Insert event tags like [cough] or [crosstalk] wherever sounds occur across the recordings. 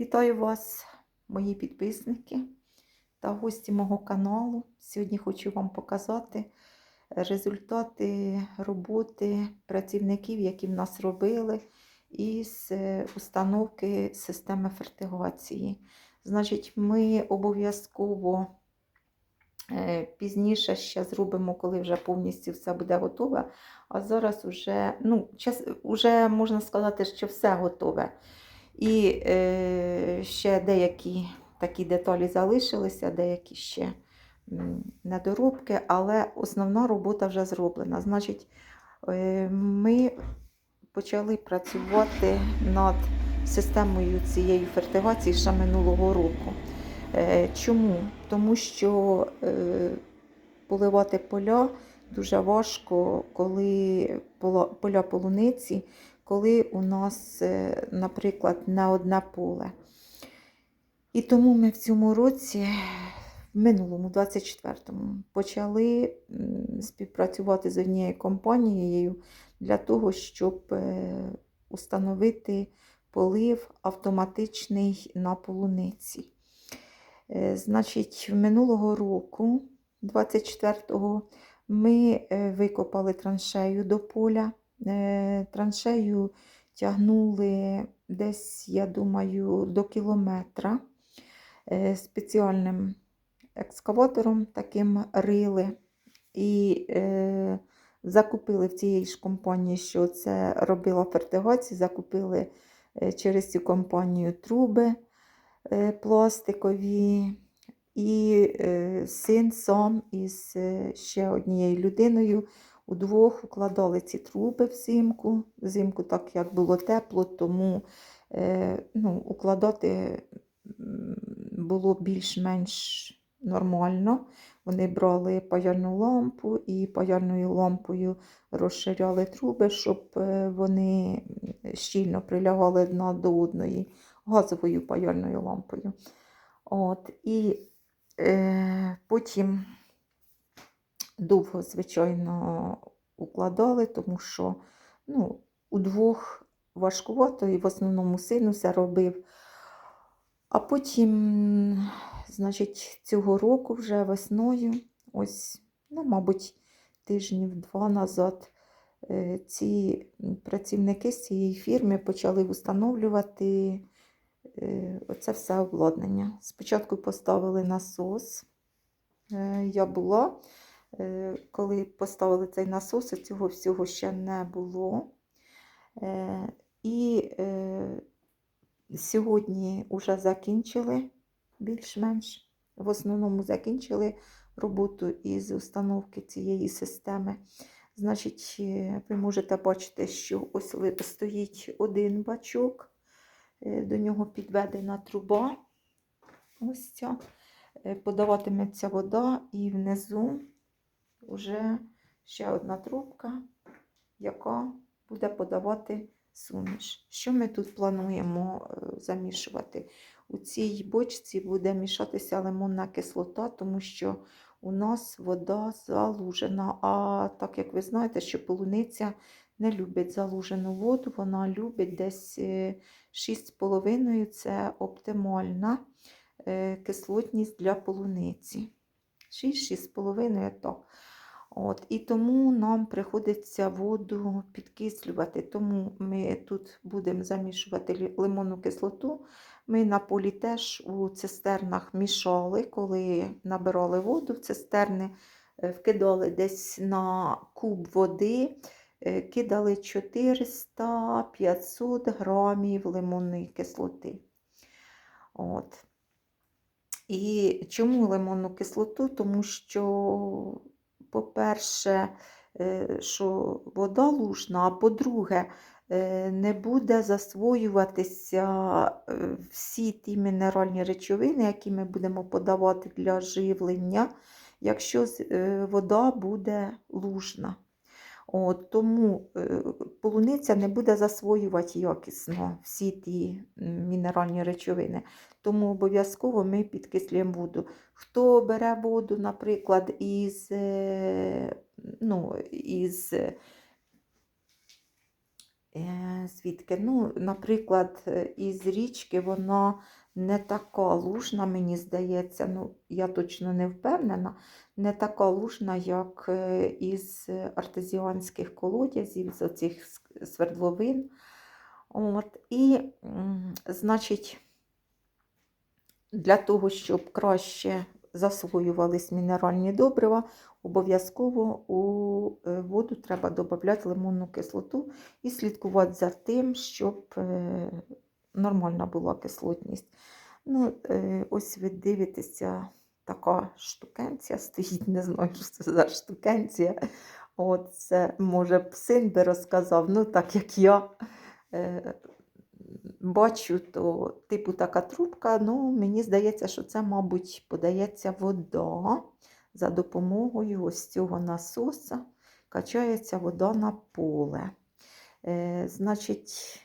Вітаю вас, мої підписники та гості мого каналу. Сьогодні хочу вам показати результати роботи працівників, які в нас робили із е, установки системи фертигації. Значить, ми обов'язково е, пізніше ще зробимо, коли вже повністю все буде готове. А зараз вже, ну, час, вже можна сказати, що все готове. І е, ще деякі такі деталі залишилися, деякі ще недоробки, але основна робота вже зроблена. Значить, е, ми почали працювати над системою цієї фертигації ще минулого року. Е, чому? Тому що е, поливати поля дуже важко, коли поля полуниці коли у нас, е, наприклад, не одне поле. І тому ми в цьому році, в минулому, 24-му, почали співпрацювати з однією компанією для того, щоб е, установити полив автоматичний на полуниці. Е, Значить, минулого року, 24-го, ми викопали траншею до поля. Е, Траншею тягнули десь, я думаю, до кілометра. Е, Спеціальним екскаватором таким рили. І е, закупили в цієї ж компанії, що це робила фертигацію, закупили е, через цю компанію труби е, пластикові. І е, син сам із ще однією людиною удвох укладали ці труби взимку. Взимку, так як було тепло, тому е, ну, укладати було більш-менш нормально. Вони брали паяльну лампу і паяльною лампою розширяли труби, щоб е, вони щільно прилягали одна до одної газовою паяльною лампою. От, і е, потім довго, звичайно, укладали, тому що ну, удвох важкувато і в основному сину все робив. А потім, значить, цього року вже весною, ось, ну, мабуть, тижнів два назад, е, ці працівники з цієї фірми почали встановлювати е, оце все обладнання. Спочатку поставили насос. Е, Я була, коли поставили цей насос, цього всього ще не було. Е, І е, сьогодні вже закінчили більш-менш. В основному закінчили роботу із установки цієї системи. Значить, е, ви можете бачити, що ось стоїть один бачок, е, до нього підведена труба. Ось ця. Е, Подаватиметься вода, і внизу вже ще одна трубка, яка буде подавати суміш. Що ми тут плануємо е, замішувати? У цій бочці буде мішатися лимонна кислота, тому що у нас вода залужена. А так як ви знаєте, що полуниця не любить залужену воду, вона любить десь е, 6,5 це оптимальна е, кислотність для полуниці. 6-6,5 так. От, і тому нам приходиться воду підкислювати. Тому ми тут будемо замішувати лимонну кислоту. Ми на полі теж у цистернах мішали, коли набирали воду в цистерни, е, вкидали десь на куб води, е, кидали 400-500 грамів лимонної кислоти. От. І чому лимонну кислоту? Тому що, по-перше, е, що вода лужна, а по-друге, е, не буде засвоюватися е, всі ті мінеральні речовини, які ми будемо подавати для живлення, якщо вода буде лужна. От, тому е, полуниця не буде засвоювати якісно всі ті мінеральні речовини. Тому обов'язково ми підкислюємо воду. Хто бере воду, наприклад, із, е, ну, із Е, Звідки? Ну, наприклад, е, із річки вона не така лужна, мені здається. Ну, я точно не впевнена, не така лужна, як е, із артезіанських колодязів, з оцих свердловин. От, і, значить, для того, щоб краще засвоювались мінеральні добрива, обов'язково у е, воду треба додати лимонну кислоту і слідкувати за тим, щоб е, нормальна була кислотність. Ну, е, ось ви дивитеся, така штукенція стоїть, не знаю, що це за штукенція. От це, може, б син би розказав, ну так як я бачу, то типу така трубка, ну мені здається, що це, мабуть, подається вода за допомогою ось цього насоса, качається вода на поле. Е, значить,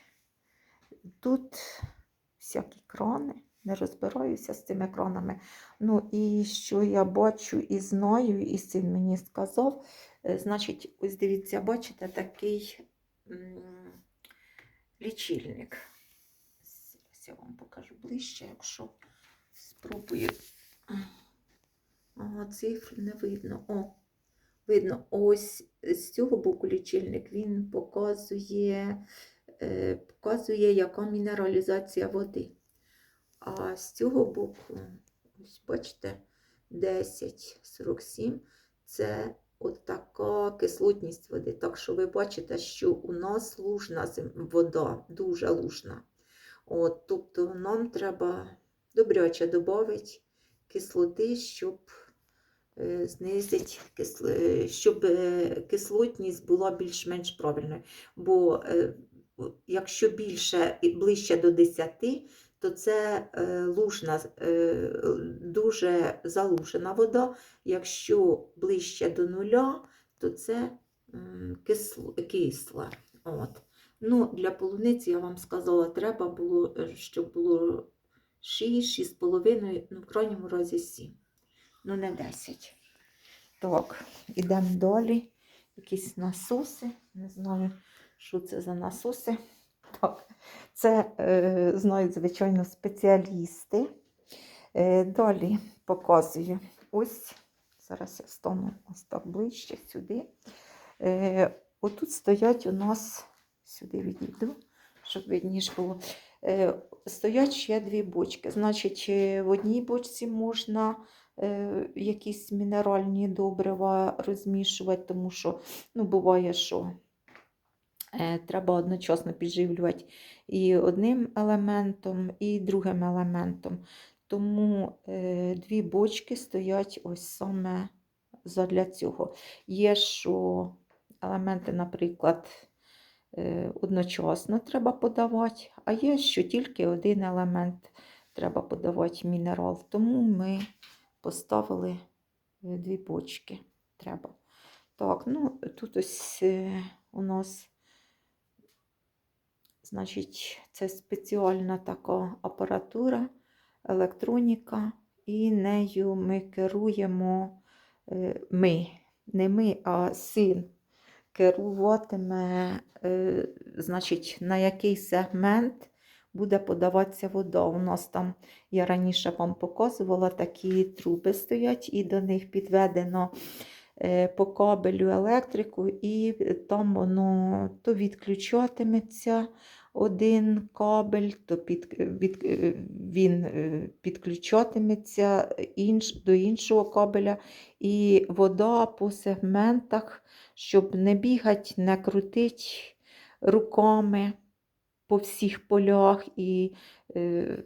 тут всякі крани, не розбираюся з цими кранами. Ну і що я бачу і знаю, і син мені сказав, е, значить, ось дивіться, бачите, такий м, лічильник. Я вам покажу ближче, якщо спробую. О, цифр не видно. О, видно, ось з цього боку лічильник він показує, е, показує, яка мінералізація води. А з цього боку, ось бачите, 10,47 це от така кислотність води. Так що ви бачите, що у нас лужна вода, дуже лужна. От, тобто нам треба добряче додати кислоти, щоб е, знизити кисло, е, щоб е, кислотність була більш-менш правильною. Бо якщо більше і ближче до 10, то це лужна, дуже залужена вода. Якщо ближче до нуля, то це кисло, кисла. От. Ну, для полуниці я вам сказала, треба було, е, щоб було 6, 6,5, ну, в крайньому разі 7. Ну, не 10. Так, ідемо далі. Якісь насоси. Не знаю, що це за насоси. Так, це е, знають, звичайно, спеціалісти. Е, далі показую. Ось, зараз я стану ось так ближче сюди. Е, отут стоять у нас, сюди відійду, щоб видніше було. Е, стоять ще дві бочки. Значить, е, в одній бочці можна е, якісь мінеральні добрива розмішувати, тому що ну, буває, що треба одночасно підживлювати і одним елементом, і другим елементом. Тому дві бочки стоять ось саме задля цього. Є, що елементи, наприклад, одночасно треба подавати, а є, що тільки один елемент треба подавати мінерал. Тому ми поставили е, дві бочки. Треба. Так, ну тут ось е, у нас, значить, це спеціальна така апаратура, електроніка, і нею ми керуємо е, ми, не ми, а син керуватиме, е, значить, на який сегмент буде подаватися вода. У нас там, я раніше вам показувала, такі труби стоять, і до них підведено е, по кабелю електрику, і там воно то відключатиметься один кабель, то під, від, е, він е, підключатиметься інш, до іншого кабеля, і вода по сегментах, щоб не бігати, не крутити руками по всіх полях і е,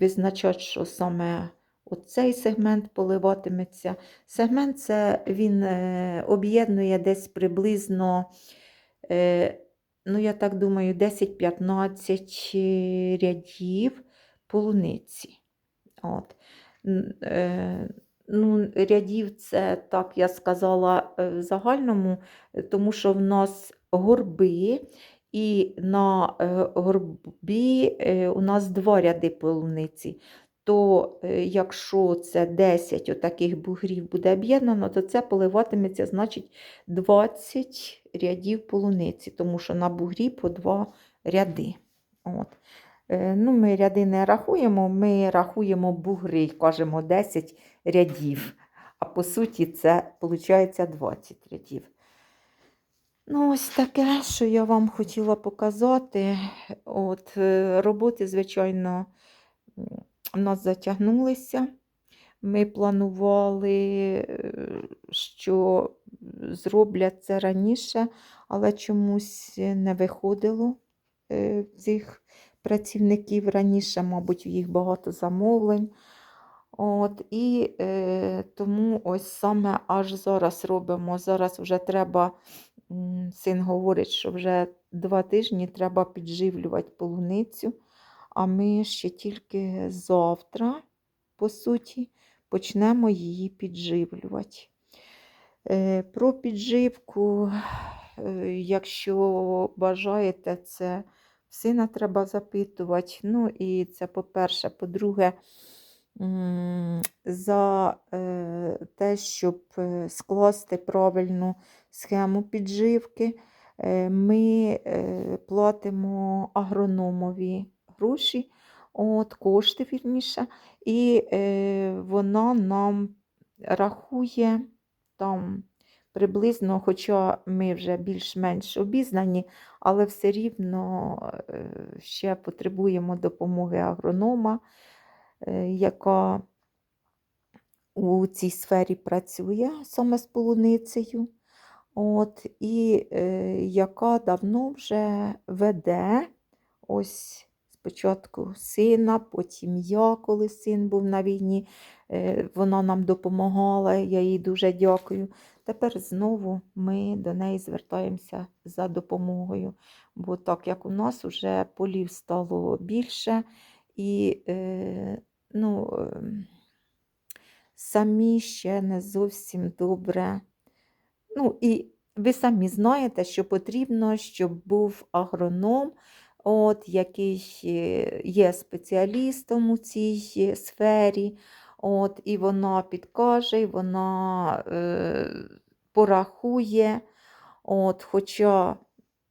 визначати, що саме оцей сегмент поливатиметься. Сегмент це він е, об'єднує десь приблизно, ну я так думаю, 10-15 рядів полуниці. От. Е, Ну, рядів це, так я сказала, е, в загальному, е, тому що в нас горби, і на горбі у нас два ряди полуниці. То е, якщо це 10 отаких бугрів буде об'єднано, то це поливатиметься, значить, 20 рядів полуниці, тому що на бугрі по 2 ряди. От. Е, Ну, ми ряди не рахуємо, ми рахуємо бугри, кажемо 10 рядів. А по суті, це виходить 20 рядів. Ну, ось таке, що я вам хотіла показати. От, е, роботи, звичайно, у нас затягнулися. Ми планували, е, що зроблять це раніше, але чомусь не виходило е, цих працівників раніше, мабуть, їх багато замовлень. От, і е, тому ось саме аж зараз робимо. Зараз вже треба, син говорить, що вже два тижні треба підживлювати полуницю, а ми ще тільки завтра, по суті, почнемо її підживлювати. Е, Про підживку, е, якщо бажаєте, це сина треба запитувати. Ну і це по-перше. По-друге, за е, те, щоб скласти правильну схему підживки, ми платимо агрономові гроші, от, кошти вірніше, і е, вона нам рахує там приблизно, хоча ми вже більш-менш обізнані, але все рівно е, ще потребуємо допомоги агронома, е, яка у цій сфері працює саме з полуницею, от, і е, яка давно вже веде ось спочатку сина, потім я, коли син був на війні, е, вона нам допомагала, я їй дуже дякую. Тепер знову ми до неї звертаємося за допомогою. Бо так як у нас вже полів стало більше, і е, ну, е, самі ще не зовсім добре. Ну, і ви самі знаєте, що потрібно, щоб був агроном, от, який є спеціалістом у цій сфері. От, І вона підкаже, і вона е, порахує. От, Хоча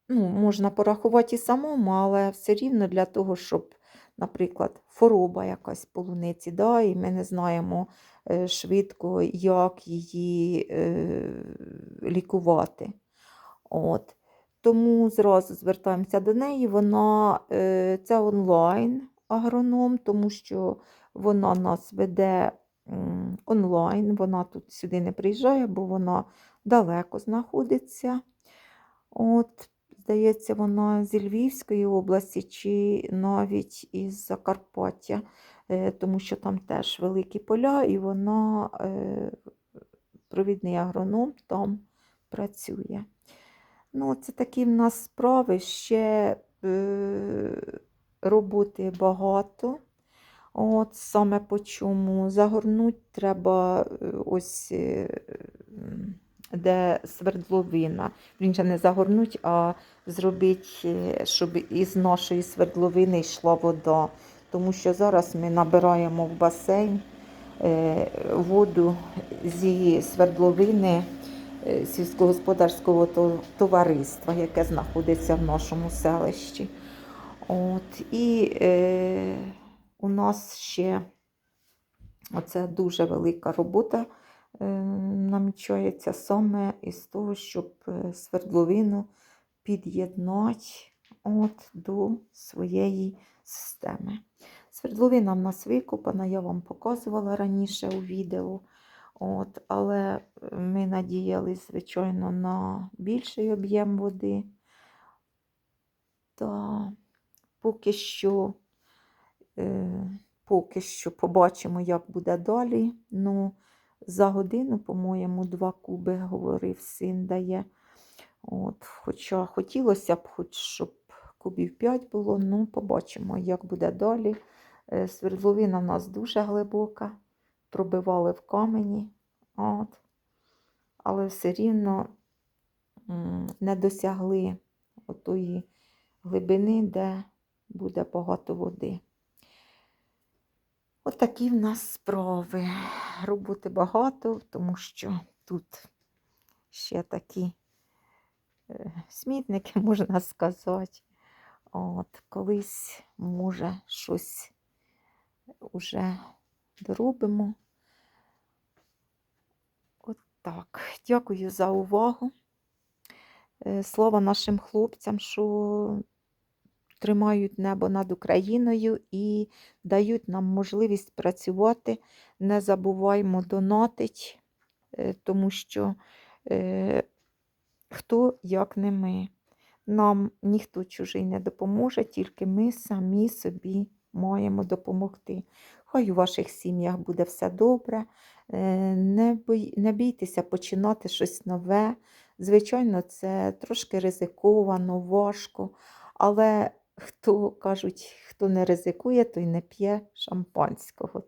ну, можна порахувати і самому, але все рівно для того, щоб, наприклад, хвороба якась полуниці, да, і ми не знаємо е, швидко, як її е, лікувати. От. Тому зразу звертаємося до неї. Вона е, це онлайн агроном, тому що вона нас веде онлайн. Вона тут сюди не приїжджає, бо вона далеко знаходиться. От, здається, вона зі Львівської області чи навіть із Закарпаття, е, тому що там теж великі поля, і вона е, провідний агроном там працює. Ну, це такі в нас справи, ще е, роботи багато. От саме по чому загорнуть треба е, ось е, де свердловина. Він не загорнуть, а зробити, е, щоб із нашої свердловини йшла вода. Тому що зараз ми набираємо в басейн воду зі свердловини сільськогосподарського товариства, яке знаходиться в нашому селищі. От, і е, у нас ще оце дуже велика робота е, намічається саме із того, щоб е, свердловину під'єднати от, до своєї системи. Свердловина в нас викопана, я вам показувала раніше у відео. От, але ми надіялись, звичайно, на більший об'єм води. Та поки що, е, поки що побачимо, як буде далі. Ну, за годину, по-моєму, два куби, говорив, син дає. От, хоча хотілося б, хоч щоб кубів 5 було, ну побачимо, як буде далі. Е, Свердловина в нас дуже глибока, пробивали в камені. От. Але все рівно не досягли отої глибини, де буде багато води. Отакі в нас справи. Роботи багато, тому що тут ще такі е, смітники, [laughs] можна сказати. От, колись, може, щось уже доробимо. От так. Дякую за увагу. Е, Слава нашим хлопцям, що тримають небо над Україною і дають нам можливість працювати. Не забуваймо донатить, е, тому що е, хто як не ми. Нам ніхто чужий не допоможе, тільки ми самі собі маємо допомогти. Хай у ваших сім'ях буде все добре. Е, Не, бой, не бійтеся починати щось нове. Звичайно, це трошки ризиковано, важко, але хто кажуть, хто не ризикує, той не п'є шампанського.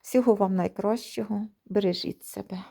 Всього вам найкращого, бережіть себе.